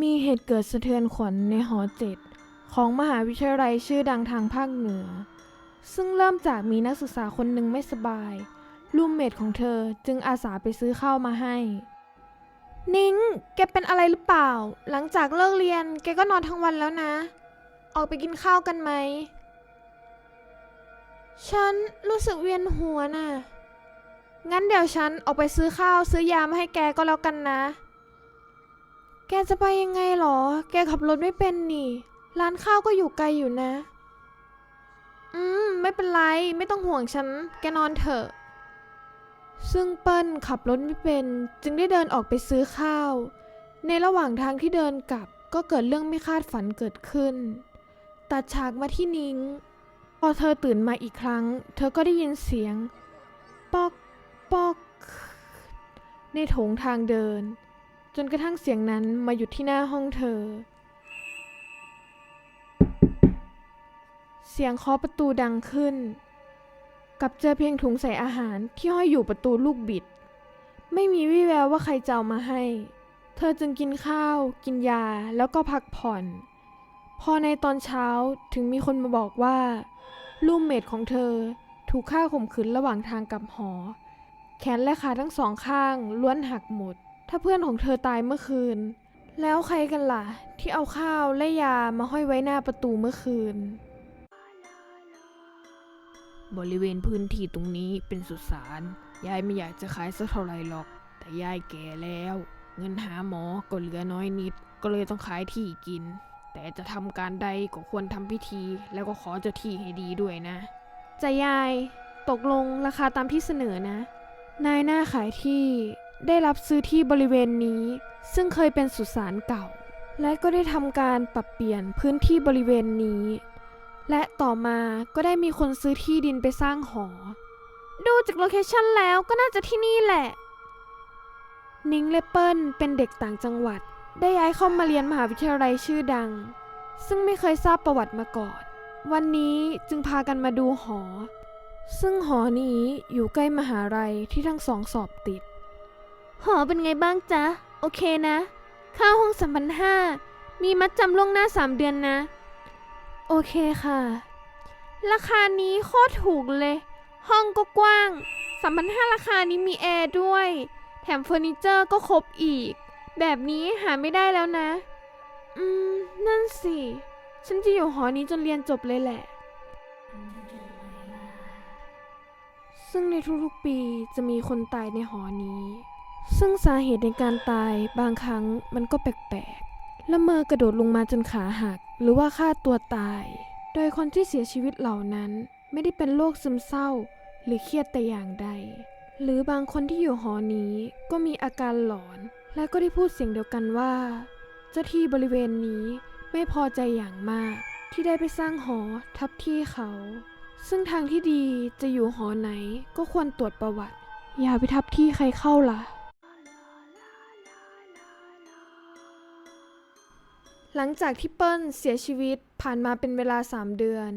มีเหตุเกิดสะเทือนขวัญในหอเจ็ดของมหาวิทยาลัยชื่อดังทางภาคเหนือ ซึ่งเริ่มจากมีนักศึกษาคนหนึ่งไม่สบาย รูมเมทของเธอจึงอาสาไปซื้อข้าวมาให้ นิ้ง แกเป็นอะไรหรือเปล่า หลังจากเลิกเรียนแกก็นอนทั้งวันแล้วนะ ออกไปกินข้าวกันไหม ฉันรู้สึกเวียนหัวน่ะ งั้นเดี๋ยวฉันออกไปซื้อข้าวซื้อยามาให้แกก็แล้วกันนะ แกจะไปยังไงหรอ แกขับรถไม่เป็นนี่ ร้านข้าวก็อยู่ไกลอยู่นะ อืม ไม่เป็นไร ไม่ต้องห่วงฉัน แกนอนเถอะ ซึ่งเปิ้ลขับรถไม่เป็น จึงได้เดินออกไปซื้อข้าว ในระหว่างทางที่เดินกลับ ก็เกิดเรื่องไม่คาดฝันเกิดขึ้น ตัดฉากมาที่นิ้ง พอเธอตื่นมาอีกครั้ง เธอก็ได้ยินเสียง ปอก ปอก ในโถงทางเดิน จนกระทั่งเสียงนั้นมาหยุดที่หน้าห้องเธอ เสียงเคาะประตูดังขึ้น กับเจอเพียงถุงใส่อาหารที่ห้อยอยู่ประตูลูกบิด ไม่มีวี่แววว่าใครจะเอามาให้ เธอจึงกินข้าว กินยาแล้วก็พักผ่อน พอในตอนเช้าถึงมีคนมาบอกว่า ลูมเมทของเธอถูกฆ่าข่มขืนระหว่างทางกลับหอ แขนและขาทั้งสองข้างล้วนหักหมด ถ้าเพื่อนของเธอตายเมื่อคืน แล้วใครกันล่ะ ที่เอาข้าวและยามาห้อยไว้หน้าประตูเมื่อคืน บริเวณพื้นที่ตรงนี้เป็นสุสาน ยายไม่อยากจะขายสักเท่าไหร่หรอก แต่ยายแก่แล้ว เงินหาหมอก็เหลือน้อยนิด ก็เลยต้องขายที่กิน แต่จะทำการใดก็ควรทำพิธี แล้วก็ขอเจ้าที่ให้ดีด้วยนะ จะยาย ตกลงราคาตามที่เสนอนะ นายหน้าขายที่ ได้รับซื้อที่บริเวณนี้ ซึ่งเคยเป็นสุสานเก่า และก็ได้ทำการปรับเปลี่ยนพื้นที่บริเวณนี้ และต่อมาก็ได้มีคนซื้อที่ดินไปสร้างหอ ดูจากโลเคชันแล้วก็น่าจะที่นี่แหละ นิงเลเปิลเป็นเด็กต่างจังหวัด ได้ย้ายเข้ามาเรียนมหาวิทยาลัยชื่อดัง ซึ่งไม่เคยทราบประวัติมาก่อน วันนี้จึงพากันมาดูหอ ซึ่งหอนี้อยู่ใกล้มหาลัยที่ทั้งสองสอบติด หอเป็นไงบ้างจ๊ะ โอเคนะ ค่าห้องสามพันห้ามีมัดจำล่วงหน้าสามเดือนนะ โอเคค่ะ ราคานี้โคตรถูกเลย ห้องก็กว้างสามพันห้าราคานี้มีแอร์ด้วย แถมเฟอร์นิเจอร์ก็ครบอีก แบบนี้หาไม่ได้แล้วนะ อืม นั่นสิ ฉันจะอยู่หอนี้จนเรียนจบเลยแหละ ซึ่งในทุกๆปีจะมีคนตายในหอนี้ ซึ่งสาเหตุในการตายบางครั้งมันก็แปลกๆละเมอกระโดดลงมาจนขาหัก หรือว่าฆ่าตัวตาย โดยคนที่เสียชีวิตเหล่านั้น ไม่ได้เป็นโรคซึมเศร้า หรือเครียดแต่อย่างใด หรือบางคนที่อยู่หอนี้ก็มีอาการหลอน และก็ได้พูดเสียงเดียวกันว่า เจ้าที่บริเวณนี้ไม่พอใจอย่างมาก ที่ได้ไปสร้างหอทับที่เขา ซึ่งทางที่ดีจะอยู่หอไหนก็ควรตรวจประวัติ อย่าไปทับที่ใครเข้าล่ะ หลังจากที่เปิ้ลเสียชีวิตผ่านมาเป็นเวลา 3 เดือน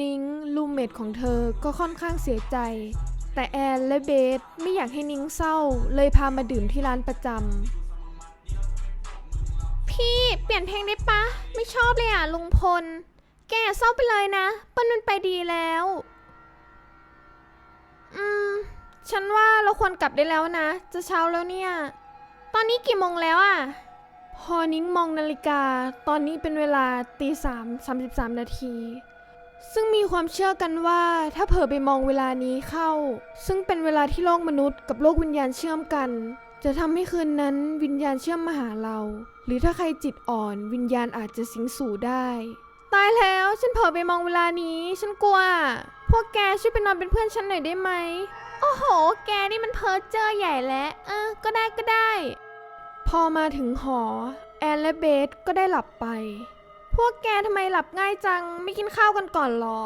นิ้งลูมเมทของเธอก็ค่อนข้างเสียใจ แต่แอนและเบสไม่อยากให้นิ้งเศร้าเลยพามาดื่มที่ร้านประจำพี่เปลี่ยนเพลงได้ปะ ไม่ชอบเลยอะลุงพล แกเศร้าไปเลยนะเปิ้ลมันไปดีแล้ว อืม ฉันว่าเราควรกลับได้แล้วนะ จะเช้าแล้วเนี่ย ตอนนี้กี่โมงแล้วอะ พอนิ้งมองนาฬิกาตอนนี้เป็นเวลาตีสามสามสิบสามนาที ซึ่งมีความเชื่อกันว่าถ้าเผลอไปมองเวลานี้เข้า ซึ่งเป็นเวลาที่โลกมนุษย์กับโลกวิญญาณเชื่อมกัน จะทำให้คืนนั้นวิญญาณเชื่อมมาหาเรา หรือถ้าใครจิตอ่อนวิญญาณอาจจะสิงสู่ได้ ตายแล้วฉันเผลอไปมองเวลานี้ ฉันกลัว พวกแกช่วยไปนอนเป็นเพื่อนฉันหน่อยได้ไหมโอ้โห แกนี่มันเพ้อเจ้อใหญ่แล้วเออก็ได้ก็ได้ พอมาถึงหอ แอนและเบสก็ได้หลับไป พวกแกทำไมหลับง่ายจังไม่กินข้าวกันก่อนหรอ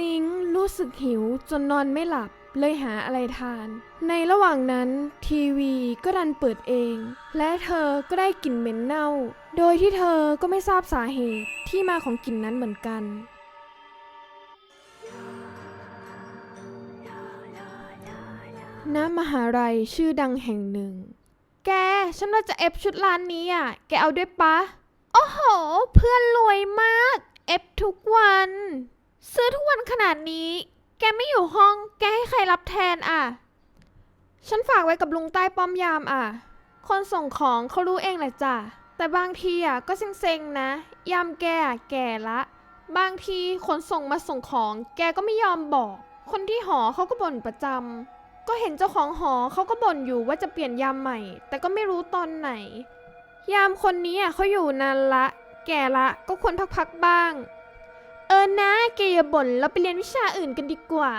นิ้งรู้สึกหิวจนนอนไม่หลับเลยหาอะไรทาน ในระหว่างนั้นทีวีก็ดันเปิดเอง และเธอก็ได้กลิ่นเหม็นเน่า โดยที่เธอก็ไม่ทราบสาเหตุที่มาของกลิ่นนั้นเหมือนกัน ณ มหาลัยชื่อดังแห่งหนึ่ง แก ฉันว่าจะเอฟชุดร้านนี้อะ แกเอาด้วยปะ โอ้โห เพื่อนรวยมาก เอฟทุกวัน ซื้อทุกวันขนาดนี้ แกไม่อยู่ห้อง แกให้ใครรับแทนอะ ฉันฝากไว้กับลุงใต้ป้อมยามอะ คนส่งของเขารู้เองแหละจ้ะ แต่บางทีอะก็เซ็งๆนะ ยามแกอะแก่ละ บางทีคนส่งมาส่งของ แกก็ไม่ยอมบอก คนที่หอเขาก็บ่นประจำ ก็เห็นเจ้าของหอเขาก็บ่นอยู่ว่าจะเปลี่ยนยามใหม่ แต่ก็ไม่รู้ตอนไหน ยามคนนี้อะเขาอยู่นานละ แก่ละก็ควรพักๆบ้าง เออนะแกอย่าบ่นเราไปเรียนวิชาอื่นกันดีกว่า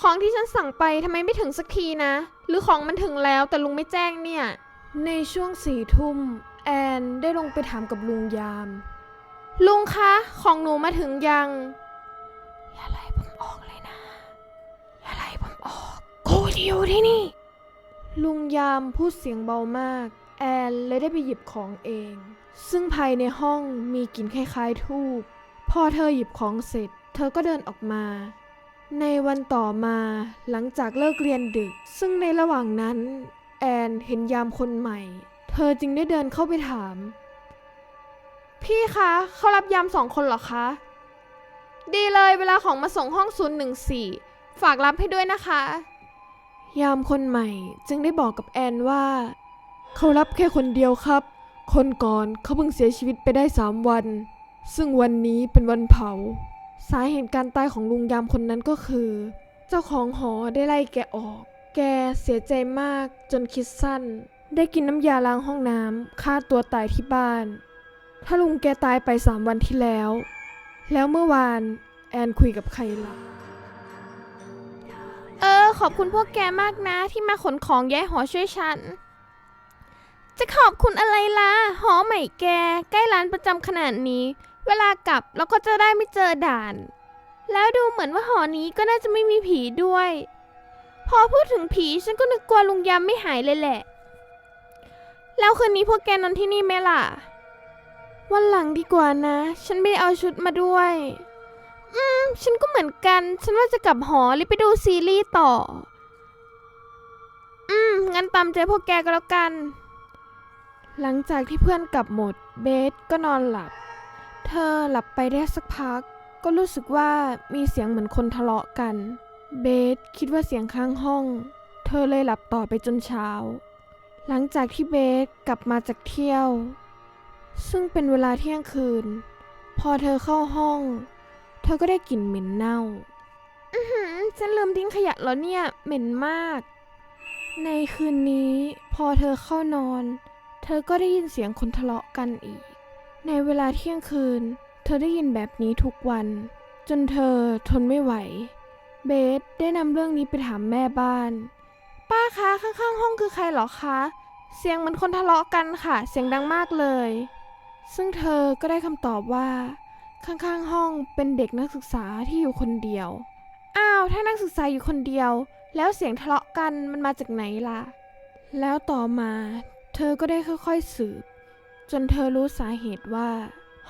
ของที่ฉันสั่งไปทำไมไม่ถึงสักทีนะ หรือของมันถึงแล้วแต่ลุงไม่แจ้งเนี่ย ในช่วงสี่ทุ่มแอนได้ลงไปถามกับลุงยาม ลุงคะ ของหนูมาถึงยัง จะอยู่ที่นี่ ลุงยามพูดเสียงเบามาก แอนเลยได้ไปหยิบของเอง ซึ่งภายในห้องมีกลิ่นคล้ายๆทูบพอเธอหยิบของเสร็จ เธอก็เดินออกมา ในวันต่อมาหลังจากเลิกเรียนดึก ซึ่งในระหว่างนั้น แอนเห็นยามคนใหม่ เธอจึงได้เดินเข้าไปถาม พี่คะเขารับยามสองคนเหรอคะ ดีเลยเวลาของมาส่งห้อง014ฝากรับให้ด้วยนะคะ ยามคนใหม่จึงได้บอกกับแอนว่า เขารับแค่คนเดียวครับ คนก่อนเขาเพิ่งเสียชีวิตไปได้สามวัน ซึ่งวันนี้เป็นวันเผา สาเหตุการตายของลุงยามคนนั้นก็คือ เจ้าของหอได้ไล่แกออก แกเสียใจมากจนคิดสั้น ได้กินน้ำยาล้างห้องน้ำฆ่าตัวตายที่บ้าน ถ้าลุงแกตายไปสามวันที่แล้ว แล้วเมื่อวานแอนคุยกับใครล่ะ เออ ขอบคุณพวกแกมากนะที่มาขนของย้ายหอช่วยฉัน จะขอบคุณอะไรล่ะ หอใหม่แก ใกล้ร้านประจำขนาดนี้ เวลากลับเราก็จะได้ไม่เจอด่าน แล้วดูเหมือนว่าหอนี้ก็น่าจะไม่มีผีด้วย พอพูดถึงผีฉันก็นึกกลัวลุงยามไม่หายเลยแหละ แล้วคืนนี้พวกแกนอนที่นี่ไหมล่ะ วันหลังดีกว่านะ ฉันไม่ได้เอาชุดมาด้วย อืม ฉันก็เหมือนกัน ฉันว่าจะกลับหอรือไปดูซีรีส์ต่อ อืม งั้นตามใจพวกแกก็แล้วกัน หลังจากที่เพื่อนกลับหมด เบสก็นอนหลับ เธอหลับไปได้สักพัก ก็รู้สึกว่ามีเสียงเหมือนคนทะเลาะกัน เบสคิดว่าเสียงข้างห้อง เธอเลยหลับต่อไปจนเช้า หลังจากที่เบสกลับมาจากเที่ยว ซึ่งเป็นเวลาเที่ยงคืน พอเธอเข้าห้อง เธอก็ได้กลิ่นเหม็นเน่า อือหือฉันลืมทิ้งขยะแล้วเนี่ย เหม็นมาก ในคืนนี้พอเธอเข้านอน เธอก็ได้ยินเสียงคนทะเลาะกันอีก ในเวลาเที่ยงคืน เธอได้ยินแบบนี้ทุกวัน จนเธอทนไม่ไหว เบสได้นำเรื่องนี้ไปถามแม่บ้าน ป้าคะข้างๆห้องคือใครเหรอคะ เสียงเหมันคนทะเลาะกันค่ะ เสียงดังมากเลย ซึ่งเธอก็ได้คำตอบว่า ข้างๆห้องเป็นเด็กนักศึกษาที่อยู่คนเดียว อ้าว ถ้านักศึกษาอยู่คนเดียว แล้วเสียงทะเลาะกันมันมาจากไหนล่ะ แล้วต่อมา เธอก็ได้ค่อยๆสืบ จนเธอรู้สาเหตุว่า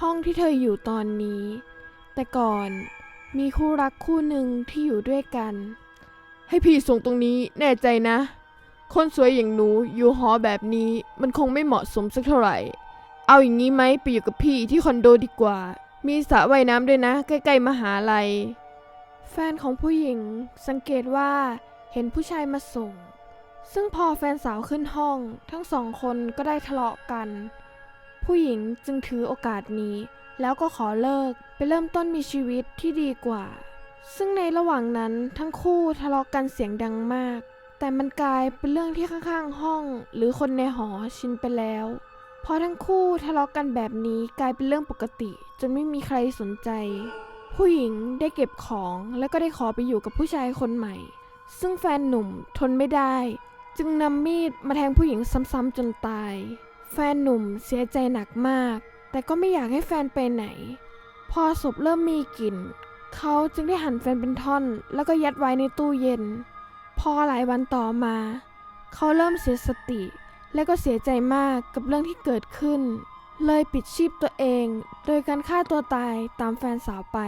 ห้องที่เธออยู่ตอนนี้ แต่ก่อนมีคู่รักคู่หนึ่งที่อยู่ด้วยกัน ให้พี่ส่งตรงนี้แน่ใจนะ คนสวยอย่างหนูอยู่หอแบบนี้มันคงไม่เหมาะสมสักเท่าไหร่ เอาอย่างนี้ไหมไปอยู่กับพี่ที่คอนโดดีกว่า มีสระว่ายน้ำด้วยนะ ใกล้ๆมหาลัย แฟนของผู้หญิงสังเกตว่าเห็นผู้ชายมาส่ง ซึ่งพอแฟนสาวขึ้นห้อง ทั้งสองคนก็ได้ทะเลาะกัน ผู้หญิงจึงถือโอกาสนี้ แล้วก็ขอเลิกไปเริ่มต้นมีชีวิตที่ดีกว่า ซึ่งในระหว่างนั้นทั้งคู่ทะเลาะกันเสียงดังมาก แต่มันกลายเป็นเรื่องที่ข้างๆห้อง หรือคนในหอชินไปแล้ว พอทั้งคู่ทะเลาะกันแบบนี้กลายเป็นเรื่องปกติ จนไม่มีใครสนใจ ผู้หญิงได้เก็บของแล้วก็ได้ขอไปอยู่กับผู้ชายคนใหม่ ซึ่งแฟนหนุ่มทนไม่ได้ จึงนำมีดมาแทงผู้หญิงซ้ำๆจนตาย แฟนหนุ่มเสียใจหนักมาก แต่ก็ไม่อยากให้แฟนไปไหน พอศพเริ่มมีกลิ่นเขาจึงได้หั่นแฟนเป็นท่อน แล้วก็ยัดไว้ในตู้เย็น พอหลายวันต่อมา เขาเริ่มเสียสติ และก็เสียใจมากกับเรื่องที่เกิดขึ้น เลยปิดชีพตัวเอง โดยการฆ่าตัวตายตามแฟนสาวไป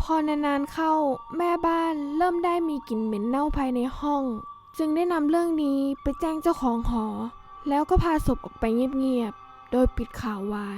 พอนานๆเข้าแม่บ้านเริ่มได้มีกลิ่นเหม็นเน่าภายในห้อง จึงได้นำเรื่องนี้ไปแจ้งเจ้าของหอ แล้วก็พาศพออกไปเงียบๆ โดยปิดข่าวไว้